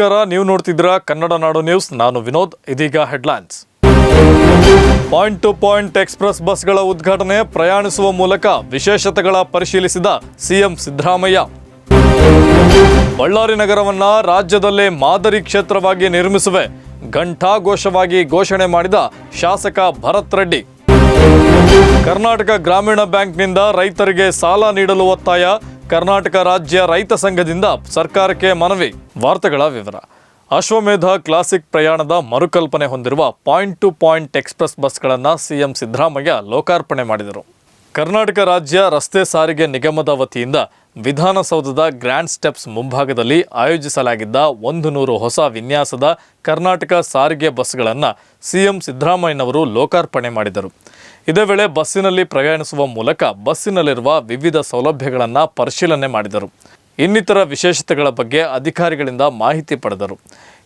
ನಮಸ್ಕಾರ. ನೀವು ನೋಡ್ತಿದ್ರ ಕನ್ನಡ ನಾಡು ನ್ಯೂಸ್. ನಾನು ವಿನೋದ್. ಇದೀಗ headlines. Point to point express ಬಸ್ಗಳ ಉದ್ಘಾಟನೆ ಪ್ರಯಾಣಿಸುವ ಮೂಲಕ ವಿಶೇಷತೆಗಳ ಪರಿಶೀಲಿಸಿದ ಸಿಎಂ ಸಿದ್ದರಾಮಯ್ಯ. ಬಳ್ಳಾರಿ ನಗರವನ್ನ ರಾಜ್ಯದಲ್ಲೇ ಮಾದರಿ ಕ್ಷೇತ್ರವಾಗಿ ನಿರ್ಮಿಸುವೆ ಘಂಟಾಘೋಷವಾಗಿ ಘೋಷಣೆ ಮಾಡಿದ ಶಾಸಕ ಭರತ್ ರೆಡ್ಡಿ. ಕರ್ನಾಟಕ ಗ್ರಾಮೀಣ ಬ್ಯಾಂಕ್ನಿಂದ ರೈತರಿಗೆ ಸಾಲ ನೀಡಲು ಒತ್ತಾಯ ಕರ್ನಾಟಕ ರಾಜ್ಯ ರೈತ ಸಂಘದಿಂದ ಸರ್ಕಾರಕ್ಕೆ ಮನವಿ. ವಾರ್ತೆಗಳ ವಿವರ. ಅಶ್ವಮೇಧ ಕ್ಲಾಸಿಕ್ ಪ್ರಯಾಣದ ಮರುಕಲ್ಪನೆ ಹೊಂದಿರುವ ಪಾಯಿಂಟ್ ಟು ಪಾಯಿಂಟ್ ಎಕ್ಸ್ಪ್ರೆಸ್ ಬಸ್ಗಳನ್ನು ಸಿಎಂ ಸಿದ್ದರಾಮಯ್ಯ ಲೋಕಾರ್ಪಣೆ ಮಾಡಿದರು. ಕರ್ನಾಟಕ ರಾಜ್ಯ ರಸ್ತೆ ಸಾರಿಗೆ ನಿಗಮದ ವತಿಯಿಂದ ವಿಧಾನಸೌಧದ ಗ್ರ್ಯಾಂಡ್ ಸ್ಟೆಪ್ಸ್ ಮುಂಭಾಗದಲ್ಲಿ ಆಯೋಜಿಸಲಾಗಿದ್ದ ಒಂದು ನೂರು ಹೊಸ ವಿನ್ಯಾಸದ ಕರ್ನಾಟಕ ಸಾರಿಗೆ ಬಸ್ಗಳನ್ನು ಸಿಎಂ ಸಿದ್ದರಾಮಯ್ಯನವರು ಲೋಕಾರ್ಪಣೆ ಮಾಡಿದರು. ಇದೇ ವೇಳೆ ಬಸ್ಸಿನಲ್ಲಿ ಪ್ರಯಾಣಿಸುವ ಮೂಲಕ ಬಸ್ಸಿನಲ್ಲಿರುವ ವಿವಿಧ ಸೌಲಭ್ಯಗಳನ್ನು ಪರಿಶೀಲನೆ ಮಾಡಿದರು. ಇನ್ನಿತರ ವಿಶೇಷತೆಗಳ ಬಗ್ಗೆ ಅಧಿಕಾರಿಗಳಿಂದ ಮಾಹಿತಿ ಪಡೆದರು.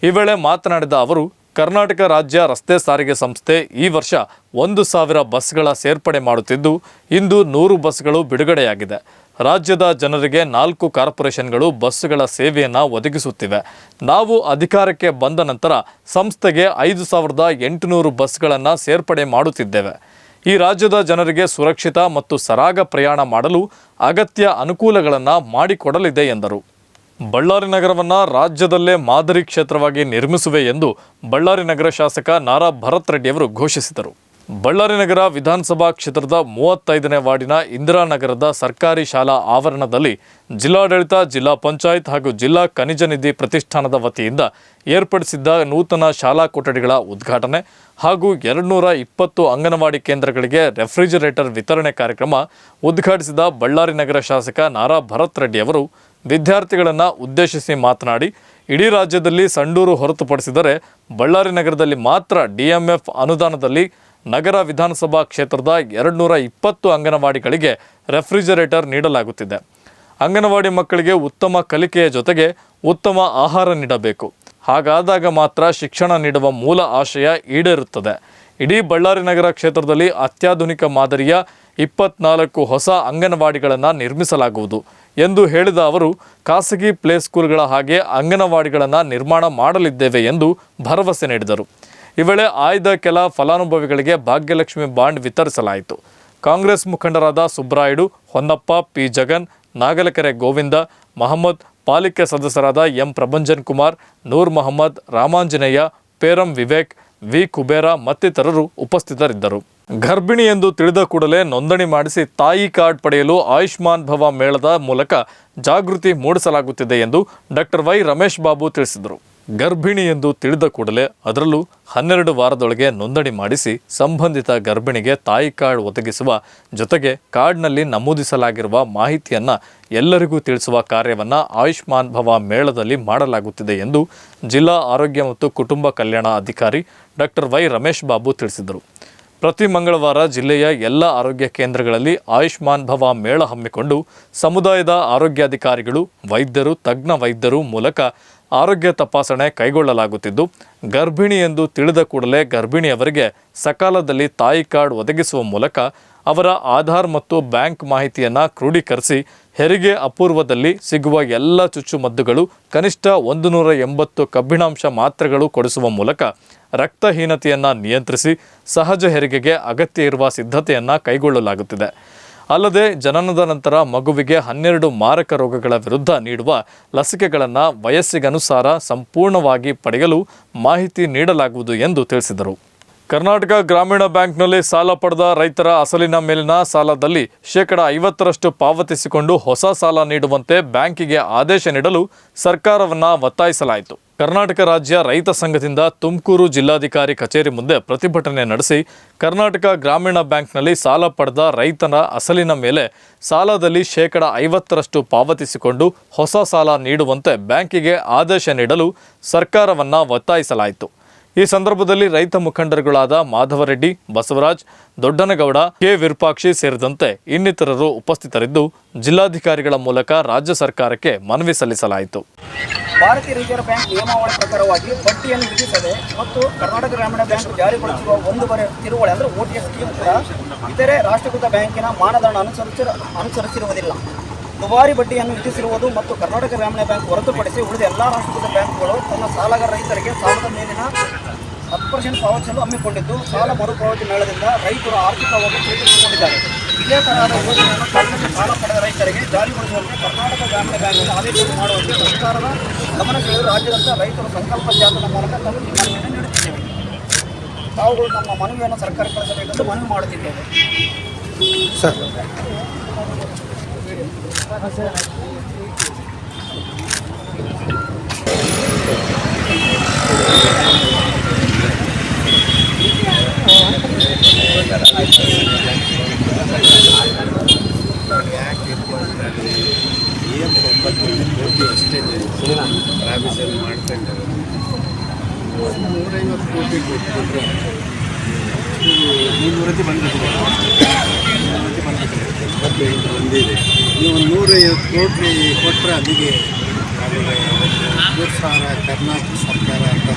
ಈ ವೇಳೆ ಮಾತನಾಡಿದ ಅವರು, ಕರ್ನಾಟಕ ರಾಜ್ಯ ರಸ್ತೆ ಸಾರಿಗೆ ಸಂಸ್ಥೆ ಈ ವರ್ಷ ಒಂದು ಸಾವಿರ ಬಸ್ಗಳ ಸೇರ್ಪಡೆ ಮಾಡುತ್ತಿದ್ದು, ಇಂದು ನೂರು ಬಸ್ಗಳು ಬಿಡುಗಡೆಯಾಗಿದೆ. ರಾಜ್ಯದ ಜನರಿಗೆ ನಾಲ್ಕು ಕಾರ್ಪೊರೇಷನ್ಗಳು ಬಸ್ಸುಗಳ ಸೇವೆಯನ್ನು ಒದಗಿಸುತ್ತಿವೆ. ನಾವು ಅಧಿಕಾರಕ್ಕೆ ಬಂದ ನಂತರ ಸಂಸ್ಥೆಗೆ ಐದು ಸಾವಿರದ ಎಂಟುನೂರು ಬಸ್ಗಳನ್ನು ಸೇರ್ಪಡೆ ಮಾಡುತ್ತಿದ್ದೇವೆ. ಈ ರಾಜ್ಯದ ಜನರಿಗೆ ಸುರಕ್ಷಿತ ಮತ್ತು ಸರಾಗ ಪ್ರಯಾಣ ಮಾಡಲು ಅಗತ್ಯ ಅನುಕೂಲಗಳನ್ನು ಮಾಡಿಕೊಡಲಿದೆ ಎಂದರು. ಬಳ್ಳಾರಿ ನಗರವನ್ನು ರಾಜ್ಯದಲ್ಲೇ ಮಾದರಿ ಕ್ಷೇತ್ರವಾಗಿ ನಿರ್ಮಿಸುವೆ ಎಂದು ಬಳ್ಳಾರಿ ನಗರ ಶಾಸಕ ನಾರಾ ಭರತ್ ರೆಡ್ಡಿಯವರು ಘೋಷಿಸಿದರು. ಬಳ್ಳಾರಿ ನಗರ ವಿಧಾನಸಭಾ ಕ್ಷೇತ್ರದ ಮೂವತ್ತೈದನೇ ವಾರ್ಡಿನ ಇಂದಿರಾನಗರದ ಸರ್ಕಾರಿ ಶಾಲಾ ಆವರಣದಲ್ಲಿ ಜಿಲ್ಲಾಡಳಿತ, ಜಿಲ್ಲಾ ಪಂಚಾಯತ್ ಹಾಗೂ ಜಿಲ್ಲಾ ಖನಿಜ ನಿಧಿ ಪ್ರತಿಷ್ಠಾನದ ವತಿಯಿಂದ ಏರ್ಪಡಿಸಿದ್ದ ನೂತನ ಶಾಲಾ ಕೊಠಡಿಗಳ ಉದ್ಘಾಟನೆ ಹಾಗೂ ಎರಡುನೂರ ಇಪ್ಪತ್ತು ಅಂಗನವಾಡಿ ಕೇಂದ್ರಗಳಿಗೆ ರೆಫ್ರಿಜರೇಟರ್ ವಿತರಣೆ ಕಾರ್ಯಕ್ರಮ ಉದ್ಘಾಟಿಸಿದ ಬಳ್ಳಾರಿ ನಗರ ಶಾಸಕ ನಾರಾ ಭರತ್ ರೆಡ್ಡಿ ಅವರು ವಿದ್ಯಾರ್ಥಿಗಳನ್ನು ಉದ್ದೇಶಿಸಿ ಮಾತನಾಡಿ, ಇಡೀ ರಾಜ್ಯದಲ್ಲಿ ಸಂಡೂರು ಹೊರತುಪಡಿಸಿದರೆ ಬಳ್ಳಾರಿ ನಗರದಲ್ಲಿ ಮಾತ್ರ ಡಿಎಂಎಫ್ ಅನುದಾನದಲ್ಲಿ ನಗರ ವಿಧಾನಸಭಾ ಕ್ಷೇತ್ರದ ಎರಡುನೂರ ಇಪ್ಪತ್ತು ಅಂಗನವಾಡಿಗಳಿಗೆ ರೆಫ್ರಿಜರೇಟರ್ ನೀಡಲಾಗುತ್ತಿದೆ. ಅಂಗನವಾಡಿ ಮಕ್ಕಳಿಗೆ ಉತ್ತಮ ಕಲಿಕೆಯ ಜೊತೆಗೆ ಉತ್ತಮ ಆಹಾರ ನೀಡಬೇಕು. ಹಾಗಾದಾಗ ಮಾತ್ರ ಶಿಕ್ಷಣ ನೀಡುವ ಮೂಲ ಆಶಯ ಈಡೇರುತ್ತದೆ. ಇಡೀ ಬಳ್ಳಾರಿ ನಗರ ಕ್ಷೇತ್ರದಲ್ಲಿ ಅತ್ಯಾಧುನಿಕ ಮಾದರಿಯ ಇಪ್ಪತ್ನಾಲ್ಕು ಹೊಸ ಅಂಗನವಾಡಿಗಳನ್ನು ನಿರ್ಮಿಸಲಾಗುವುದು ಎಂದು ಹೇಳಿದ ಅವರು, ಖಾಸಗಿ ಪ್ಲೇ ಸ್ಕೂಲ್ಗಳ ಹಾಗೆ ಅಂಗನವಾಡಿಗಳನ್ನು ನಿರ್ಮಾಣ ಮಾಡಲಿದ್ದೇವೆ ಎಂದು ಭರವಸೆ ನೀಡಿದರು. ಈ ವೇಳೆ ಆಯ್ದ ಕೆಲ ಫಲಾನುಭವಿಗಳಿಗೆ ಭಾಗ್ಯಲಕ್ಷ್ಮಿ ಬಾಂಡ್ ವಿತರಿಸಲಾಯಿತು. ಕಾಂಗ್ರೆಸ್ ಮುಖಂಡರಾದ ಸುಬ್ರಾಯ್ಡು ಹೊನ್ನಪ್ಪ, ಪಿ. ಜಗನ್, ನಾಗಲಕೆರೆ ಗೋವಿಂದ, ಮಹಮ್ಮದ್, ಪಾಲಿಕೆ ಸದಸ್ಯರಾದ ಎಂ. ಪ್ರಭಂಜನ್ ಕುಮಾರ್, ನೂರ್ ಮೊಹಮ್ಮದ್, ರಾಮಾಂಜನೇಯ, ಪೇರಂ ವಿವೇಕ್, ವಿ. ಕುಬೇರ ಮತ್ತಿತರರು ಉಪಸ್ಥಿತರಿದ್ದರು. ಗರ್ಭಿಣಿ ಎಂದು ತಿಳಿದ ಕೂಡಲೇ ನೋಂದಣಿ ಮಾಡಿಸಿ ತಾಯಿ ಕಾರ್ಡ್ ಪಡೆಯಲು ಆಯುಷ್ಮಾನ್ ಭವ ಮೇಳದ ಮೂಲಕ ಜಾಗೃತಿ ಮೂಡಿಸಲಾಗುತ್ತಿದೆ ಎಂದು ಡಾಕ್ಟರ್ ವೈ ರಮೇಶ್ ಬಾಬು ತಿಳಿಸಿದರು. ಗರ್ಭಿಣಿ ಎಂದು ತಿಳಿದ ಕೂಡಲೇ ಅದರಲ್ಲೂ ಹನ್ನೆರಡು ವಾರದೊಳಗೆ ನೋಂದಣಿ ಮಾಡಿಸಿ ಸಂಬಂಧಿತ ಗರ್ಭಿಣಿಗೆ ತಾಯಿ ಕಾರ್ಡ್ ಒದಗಿಸುವ ಜೊತೆಗೆ ಕಾರ್ಡ್ನಲ್ಲಿ ನಮೂದಿಸಲಾಗಿರುವ ಮಾಹಿತಿಯನ್ನು ಎಲ್ಲರಿಗೂ ತಿಳಿಸುವ ಕಾರ್ಯವನ್ನು ಆಯುಷ್ಮಾನ್ ಭವ ಮೇಳದಲ್ಲಿ ಮಾಡಲಾಗುತ್ತಿದೆ ಎಂದು ಜಿಲ್ಲಾ ಆರೋಗ್ಯ ಮತ್ತು ಕುಟುಂಬ ಕಲ್ಯಾಣ ಅಧಿಕಾರಿ ಡಾಕ್ಟರ್ ವೈ ರಮೇಶ್ ಬಾಬು ತಿಳಿಸಿದರು. ಪ್ರತಿ ಮಂಗಳವಾರ ಜಿಲ್ಲೆಯ ಎಲ್ಲ ಆರೋಗ್ಯ ಕೇಂದ್ರಗಳಲ್ಲಿ ಆಯುಷ್ಮಾನ್ ಭವ ಮೇಳ ಹಮ್ಮಿಕೊಂಡು ಸಮುದಾಯದ ಆರೋಗ್ಯಾಧಿಕಾರಿಗಳು, ವೈದ್ಯರು, ತಜ್ಞ ವೈದ್ಯರು ಮೂಲಕ ಆರೋಗ್ಯ ತಪಾಸಣೆ ಕೈಗೊಳ್ಳಲಾಗುತ್ತಿದ್ದು, ಗರ್ಭಿಣಿ ಎಂದು ತಿಳಿದ ಕೂಡಲೇ ಗರ್ಭಿಣಿಯವರಿಗೆ ಸಕಾಲದಲ್ಲಿ ತಾಯಿ ಕಾರ್ಡ್ ಒದಗಿಸುವ ಮೂಲಕ ಅವರ ಆಧಾರ್ ಮತ್ತು ಬ್ಯಾಂಕ್ ಮಾಹಿತಿಯನ್ನು ಕ್ರೋಢೀಕರಿಸಿ ಹೆರಿಗೆ ಅಪೂರ್ವದಲ್ಲಿ ಸಿಗುವ ಎಲ್ಲ ಚುಚ್ಚುಮದ್ದುಗಳು, ಕನಿಷ್ಠ ಒಂದು ನೂರ ಎಂಬತ್ತು ಕಬ್ಬಿಣಾಂಶ ಮಾತ್ರೆಗಳು ಕೊಡಿಸುವ ಮೂಲಕ ರಕ್ತಹೀನತೆಯನ್ನು ನಿಯಂತ್ರಿಸಿ, ಸಹಜ ಹೆರಿಗೆಗೆ ಅಗತ್ಯ ಇರುವ ಸಿದ್ಧತೆಯನ್ನು ಕೈಗೊಳ್ಳಲಾಗುತ್ತಿದೆ. ಅಲ್ಲದೆ ಜನನದ ನಂತರ ಮಗುವಿಗೆ ಹನ್ನೆರಡು ಮಾರಕ ರೋಗಗಳ ವಿರುದ್ಧ ನೀಡುವ ಲಸಿಕೆಗಳನ್ನು ವಯಸ್ಸಿಗನುಸಾರ ಸಂಪೂರ್ಣವಾಗಿ ಪಡೆಯಲು ಮಾಹಿತಿ ನೀಡಲಾಗುವುದು ಎಂದು ತಿಳಿಸಿದರು. ಕರ್ನಾಟಕ ಗ್ರಾಮೀಣ ಬ್ಯಾಂಕ್ನಲ್ಲಿ ಸಾಲ ಪಡೆದ ರೈತರ ಅಸಲಿನ ಮೇಲಿನ ಸಾಲದಲ್ಲಿ ಶೇಕಡ ಐವತ್ತರಷ್ಟು ಪಾವತಿಸಿಕೊಂಡು ಹೊಸ ಸಾಲ ನೀಡುವಂತೆ ಬ್ಯಾಂಕಿಗೆ ಆದೇಶ ನೀಡಲು ಸರ್ಕಾರವನ್ನು ಒತ್ತಾಯಿಸಲಾಯಿತು. ಕರ್ನಾಟಕ ರಾಜ್ಯ ರೈತ ಸಂಘದಿಂದ ತುಮಕೂರು ಜಿಲ್ಲಾಧಿಕಾರಿ ಕಚೇರಿ ಮುಂದೆ ಪ್ರತಿಭಟನೆ ನಡೆಸಿ ಕರ್ನಾಟಕ ಗ್ರಾಮೀಣ ಬ್ಯಾಂಕ್ನಲ್ಲಿ ಸಾಲ ಪಡೆದ ರೈತನ ಅಸಲಿನ ಮೇಲೆ ಸಾಲದಲ್ಲಿ ಶೇಕಡ ಐವತ್ತರಷ್ಟು ಪಾವತಿಸಿಕೊಂಡು ಹೊಸ ಸಾಲ ನೀಡುವಂತೆ ಬ್ಯಾಂಕಿಗೆ ಆದೇಶ ನೀಡಲು ಸರ್ಕಾರವನ್ನು ಒತ್ತಾಯಿಸಲಾಯಿತು. ಈ ಸಂದರ್ಭದಲ್ಲಿ ರೈತ ಮುಖಂಡರುಗಳಾದ ಮಾಧವರೆಡ್ಡಿ, ಬಸವರಾಜ್, ದೊಡ್ಡನಗೌಡ, ಕೆ. ವಿರೂಪಾಕ್ಷಿ ಸೇರಿದಂತೆ ಇನ್ನಿತರರು ಉಪಸ್ಥಿತರಿದ್ದು ಜಿಲ್ಲಾಧಿಕಾರಿಗಳ ಮೂಲಕ ರಾಜ್ಯ ಸರ್ಕಾರಕ್ಕೆ ಮನವಿ ಸಲ್ಲಿಸಲಾಯಿತು. ಭಾರತೀಯ ರಿಸರ್ವ್ ಬ್ಯಾಂಕ್ ನಿಯಮಾವಳಿ ಪ್ರಕಾರವಾಗಿ ಬಡ್ಡಿಯನ್ನು ವಿಧಿಸದೆ ಮತ್ತು ಕರ್ನಾಟಕ ಗ್ರಾಮೀಣ ಬ್ಯಾಂಕ್ ಜಾರಿಗೊಳಿಸಿರುವ ಒಂದೂವರೆ ತಿರುವಳಿ ಅಂದರೆ ಓಟಿಎಸ್ ಸ್ಕೀಮ್ ಕೂಡ ಇತರೆ ರಾಷ್ಟ್ರೀಕೃತ ಬ್ಯಾಂಕಿನ ಮಾನದಂಡ ಅನುಸರಿಸಿ ಅನುಸರಿಸಿರುವುದಿಲ್ಲ. ದುಬಾರಿ ಬಡ್ಡಿಯನ್ನು ವಿಧಿಸಿರುವುದು ಮತ್ತು ಕರ್ನಾಟಕ ಗ್ರಾಮೀಣ ಬ್ಯಾಂಕ್ ಹೊರತುಪಡಿಸಿ ಉಳಿದ ಎಲ್ಲಾ ರಾಷ್ಟ್ರೀಯ ಬ್ಯಾಂಕ್ಗಳು ತನ್ನ ಸಾಲಗಾರ ರೈತರಿಗೆ ಸಾಲದ ಮೇಲಿನ ಹತ್ತು ಪರ್ಸೆಂಟ್ ಪಾವತಿಸಲು ಹಮ್ಮಿಕೊಂಡಿದ್ದು, ಸಾಲ ಮರುಪಾವತಿ ಮೇಳದಿಂದ ರೈತರು ಆರ್ಥಿಕವಾಗಿ ಚೇತರಿಸಿಕೊಂಡಿದ್ದಾರೆ. ಇದೇ ತರಹದ ಯೋಜನೆಯನ್ನು ಕಡಿಮೆ ಸಾಲ ಪಡೆದ ರೈತರಿಗೆ ಜಾರಿಗೊಳಿಸುವಂತೆ ಕರ್ನಾಟಕ ಗ್ರಾಮೀಣ ಬ್ಯಾಂಕ್ ಆದೇಶ ಮಾಡುವಂತೆ ಸರ್ಕಾರದ ಗಮನ ಸೆಳೆದು ರಾಜ್ಯದಂತ ರೈತರು ಸಂಕಲ್ಪ ಜಾತನ ಮೂಲಕ ತಮ್ಮ ಮನವಿಯನ್ನು ನೀಡುತ್ತಿದ್ದೇವೆ. ತಾವುಗಳು ನಮ್ಮ ಮನವಿಯನ್ನು ಸರ್ಕಾರ ಕಳಿಸಬೇಕೆಂದು ಮನವಿ ಮಾಡುತ್ತಿದ್ದೇವೆ. ಸರ್. ಏನು ಒಂಬತ್ತು ಕೋಟಿ ಅಷ್ಟೇ ಪ್ರಾವಿಷನ್ ಒಂದು ನೂರೈವತ್ತು ಕೋಟಿ ಕೊಟ್ಬಿಟ್ರೆ ಮುನ್ನೂರಕ್ಕೆ ಬಂದಿದೆ ಇಪ್ಪತ್ತೈದು ಬಂದಿದೆ. ನೀವು ನೂರೈವತ್ತು ಕೋಟಿ ಕೊಟ್ಟರೆ ಅಲ್ಲಿಗೆ ಮೂರು ಸಾವಿರ ಕರ್ನಾಟಕ ಸರ್ಕಾರ ಅಂತ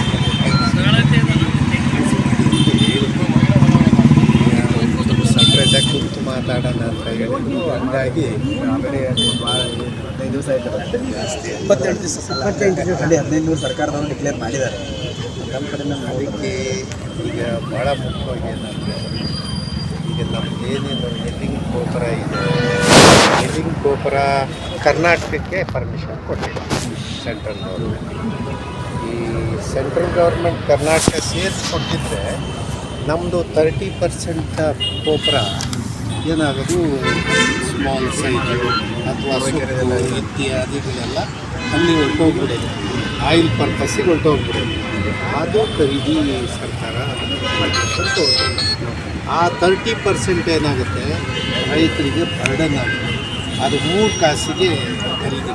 ಸಪ್ರೇಟಾಗಿ ಕುಂತು ಮಾತಾಡೋಣ ಅಂತ ಹೇಳಿದ್ರು ಹಂಗಾಗಿ ಹದಿನೈದು ದಿವಸ ಆಯ್ತು ಇಪ್ಪತ್ತೆರಡು ದಿವಸ ಇಪ್ಪತ್ತೆಂಟು ದಿವಸ ಅಲ್ಲಿ ಹದಿನೈದು ನೂರು ಸರ್ಕಾರದವರು ಡಿಕ್ಲೇರ್ ಮಾಡಿದ್ದಾರೆ. ನಮ್ಮ ಕಡೆ ನಮ್ಮ ಅದಕ್ಕೆ ಈಗ ಭಾಳ ಮುಖ್ಯವಾಗಿ ಏನಂದರೆ ಈಗ ನಮ್ಮದೇನೇನು ಎಲ್ಲಿಂಗ್ ಗೋಪುರ ಇದೆ ಗೋಪುರ ಕರ್ನಾಟಕಕ್ಕೆ ಪರ್ಮಿಷನ್ ಕೊಟ್ಟಿದೆ ಸೆಂಟ್ರಲ್ ಗೌರ್ಮೆಂಟ್ ಈ ಸೆಂಟ್ರಲ್ ಗೌರ್ಮೆಂಟ್ ಕರ್ನಾಟಕ ಸೇರಿಸಿ ಕೊಟ್ಟಿದ್ರೆ ನಮ್ಮದು ತರ್ಟಿ ಪರ್ಸೆಂಟ್ ಗೋಪುರ ಏನಾಗೋದು ಸ್ಮಾಲ್ ಸೈಜು ಅಥವಾ ಇತ್ಯಾದಿಗಳೆಲ್ಲ ಅಲ್ಲಿ ಹೊರಟೋಗ್ಬಿಡೋದು ಆಯಿಲ್ ಪರ್ಪಸ್ಸಿಗೆ ಹೊರಟೋಗ್ಬಿಡೋದು ಅದು ಖರೀದಿ ಸರ್ಕಾರ ಆ ತರ್ಟಿ ಪರ್ಸೆಂಟ್ ಏನಾಗುತ್ತೆ ರೈತರಿಗೆ ಬರ್ಡನ್ ಆಗುತ್ತೆ. ಅದು ಮೂರು ಕಾಸಿಗೆ ಖರೀದಿ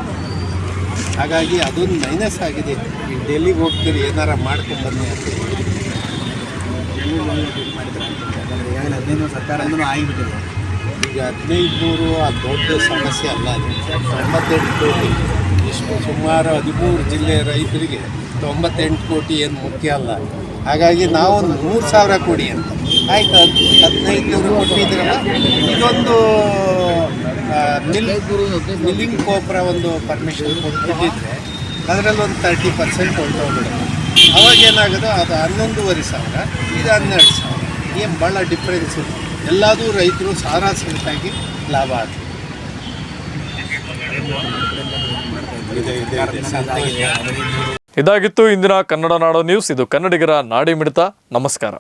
ಹಾಗಾಗಿ ಅದೊಂದು ಮೈನಸ್ ಆಗಿದೆ. ಈಗ ಡೆಲ್ಲಿಗೆ ಹೋಗ್ತೀರಿ ಏನಾರ ಮಾಡ್ಕೊಂಡು ಬನ್ನಿ ಅಂತ ಹೇಳಿ. ಮಾಡಿದ್ದಾರೆ ಯಾಕಂದರೆ ಈಗಾಗಲೇ ಹದಿನೈದು ನೂರು ಸರ್ಕಾರದಿಂದಲೂ ಆಗಿಬಿಟ್ಟಿದೆ. ಈಗ ಹದಿನೈದು ನೂರು ಆ ದೊಡ್ಡ ಸಮಸ್ಯೆ ಅಲ್ಲ ಅದು. ತೊಂಬತ್ತೆಂಟು ಕೋಟಿ. ಇಷ್ಟು ಸುಮಾರು ಹದಿಮೂರು ಜಿಲ್ಲೆಯ ರೈತರಿಗೆ ತೊಂಬತ್ತೆಂಟು ಕೋಟಿ ಏನು ಮುಖ್ಯ ಅಲ್ಲ. ಹಾಗಾಗಿ ನಾವು ಒಂದು ಮೂರು ಸಾವಿರ ಕೊಡಿ ಅಂತ. ಆಯ್ತು ಹದ್ ಹದಿನೈದು ನೂರು ಕೊಟ್ಟಿದ್ರಲ್ಲ ಇದೊಂದು ಮಿಲ್ ಮಿಲ್ಲಿಂಗ್ ಕೋಪರ ಒಂದು ಪರ್ಮಿಷನ್ ಕೊಟ್ಬಿಟ್ಟಿದ್ರೆ ಅದರಲ್ಲಿ ಒಂದು ತರ್ಟಿ ಪರ್ಸೆಂಟ್ ಹೊರಟೋಗ್ಬಿಡುತ್ತೆ ಅವಾಗ ಏನಾಗೋದು ಅದು ಹನ್ನೊಂದುವರೆ ಸಾವಿರ, ಇದು ಹನ್ನೆರಡು ಸಾವಿರ. ಏನು ಭಾಳ ಡಿಫ್ರೆನ್ಸ್ ಇದೆ ಎಲ್ಲದೂ ರೈತರು ಸಾರಾಸಗಟಾಗಿ ಲಾಭ ಆಗ್ತದೆ. ಇದಾಗಿತ್ತು ಇಂದಿನ ಕನ್ನಡ ನಾಡು ನ್ಯೂಸ್ ಇದು ಕನ್ನಡಿಗರ ನಾಡಿ ಮಿಡಿತ. ನಮಸ್ಕಾರ.